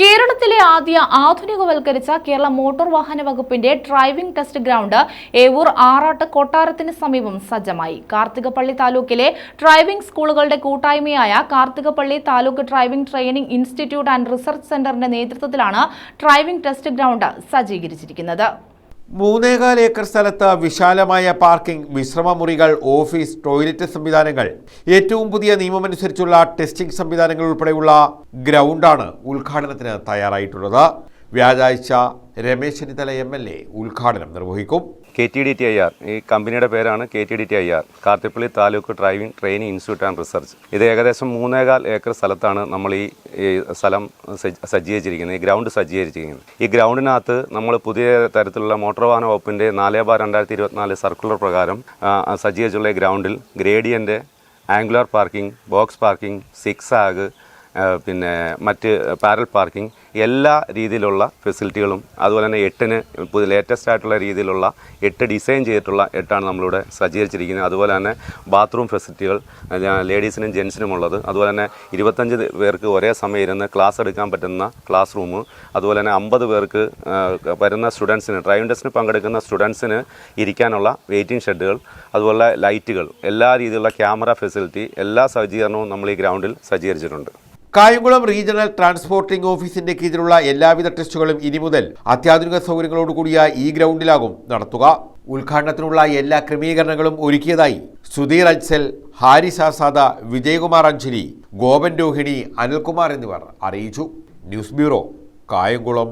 കേരളത്തിലെ ആദ്യ ആധുനികവൽക്കരിച്ച കേരള മോട്ടോർ വാഹന വകുപ്പിന്റെ ഡ്രൈവിംഗ് ടെസ്റ്റ് ഗ്രൗണ്ട് ഏവൂർ ആറാട്ട് കൊട്ടാരത്തിന് സമീപം സജ്ജമായി. കാർത്തികപ്പള്ളി താലൂക്കിലെ ഡ്രൈവിംഗ് സ്കൂളുകളുടെ കൂട്ടായ്മയായ Karthikappally taluk driving training institute and research സെന്ററിന്റെ നേതൃത്വത്തിലാണ് ഡ്രൈവിംഗ് ടെസ്റ്റ് ഗ്രൗണ്ട് സജ്ജീകരിച്ചിരിക്കുന്നത്. മൂന്നേകാൽ ഏക്കർ സ്ഥലത്ത് വിശാലമായ പാർക്കിംഗ് വിശ്രമമുറികൾ ഓഫീസ് ടോയ്ലറ്റ് സംവിധാനങ്ങൾ. ഏറ്റവും പുതിയ നിയമമനുസരിച്ചുള്ള ടെസ്റ്റിംഗ് സംവിധാനങ്ങൾ ഉൾപ്പെടെയുള്ള ഗ്രൗണ്ടാണ് ഉദ്ഘാടനത്തിന് തയ്യാറായിട്ടുള്ളത്. വ്യാഴാഴ്ച Ramesh Chennithala M L A ഉദ്ഘാടനം നിർവഹിക്കും. K T D T I R. ഈ കമ്പനിയുടെ പേരാണ് K T D T I R. Karthikappally taluk driving training institute and research. ഇത് ഏകദേശം മൂന്നേകാൽ ഏക്കർ സ്ഥലത്താണ് നമ്മൾ ഈ സ്ഥലം സജ്ജീകരിച്ചിരിക്കുന്നത് ഈ ഗ്രൗണ്ട് സജ്ജീകരിച്ചിരിക്കുന്നത്. ഈ ഗ്രൗണ്ടിനകത്ത് നമ്മൾ പുതിയ തരത്തിലുള്ള മോട്ടോർ വാഹന വകുപ്പിന്റെ നാല് ബാർ രണ്ടായിരത്തി ഇരുപത്തിനാല് സർക്കുലർ പ്രകാരം സജ്ജീകരിച്ചുള്ള ഈ ഗ്രൗണ്ടിൽ gradient angular parking box parking six ആഗ് പിന്നെ മറ്റ് പാരൽ പാർക്കിംഗ് എല്ലാ രീതിയിലുള്ള ഫെസിലിറ്റികളും അതുപോലെ തന്നെ എട്ടിന് പുതിയ ലേറ്റസ്റ്റ് ആയിട്ടുള്ള രീതിയിലുള്ള എട്ട് ഡിസൈൻ ചെയ്തിട്ടുള്ള എട്ടാണ് നമ്മളിവിടെ സജ്ജീകരിച്ചിരിക്കുന്നത്. അതുപോലെ തന്നെ ബാത്റൂം ഫെസിലിറ്റികൾ ലേഡീസിനും ജെൻസിനും ഉള്ളത്. അതുപോലെ തന്നെ ഇരുപത്തഞ്ച് പേർക്ക് ഒരേ സമയം ഇരുന്ന് ക്ലാസ് എടുക്കാൻ പറ്റുന്ന ക്ലാസ് റൂം അതുപോലെ തന്നെ അമ്പത് പേർക്ക് വരുന്ന സ്റ്റുഡൻസിന് ഡ്രൈവിംഗ് ടെസ്റ്റിന് പങ്കെടുക്കുന്ന സ്റ്റുഡൻസിന് ഇരിക്കാനുള്ള വെയിറ്റിംഗ് ഷെഡുകൾ അതുപോലെ ലൈറ്റുകൾ എല്ലാ രീതിയിലുള്ള ക്യാമറ ഫെസിലിറ്റി എല്ലാ സജ്ജീകരണവും നമ്മൾ ഈ ഗ്രൗണ്ടിൽ സജ്ജീകരിച്ചിട്ടുണ്ട്. കായംകുളം റീജിയണൽ ട്രാൻസ്പോർട്ടിംഗ് ഓഫീസിന്റെ കീഴിലുള്ള എല്ലാവിധ ടെസ്റ്റുകളും ഇനി മുതൽ അത്യാധുനിക സൗകര്യങ്ങളോടുകൂടിയ ഈ ഗ്രൗണ്ടിലാകും നടത്തുക. ഉദ്ഘാടനത്തിനുള്ള എല്ലാ ക്രമീകരണങ്ങളും ഒരുക്കിയതായി സുധീർ അജ്സൽ ഹാരിസ് ആസാദ വിജയകുമാർ അഞ്ജലി ഗോപൻ രോഹിണി അനിൽകുമാർ എന്നിവർ അറിയിച്ചു. News bureau Kayamkulam.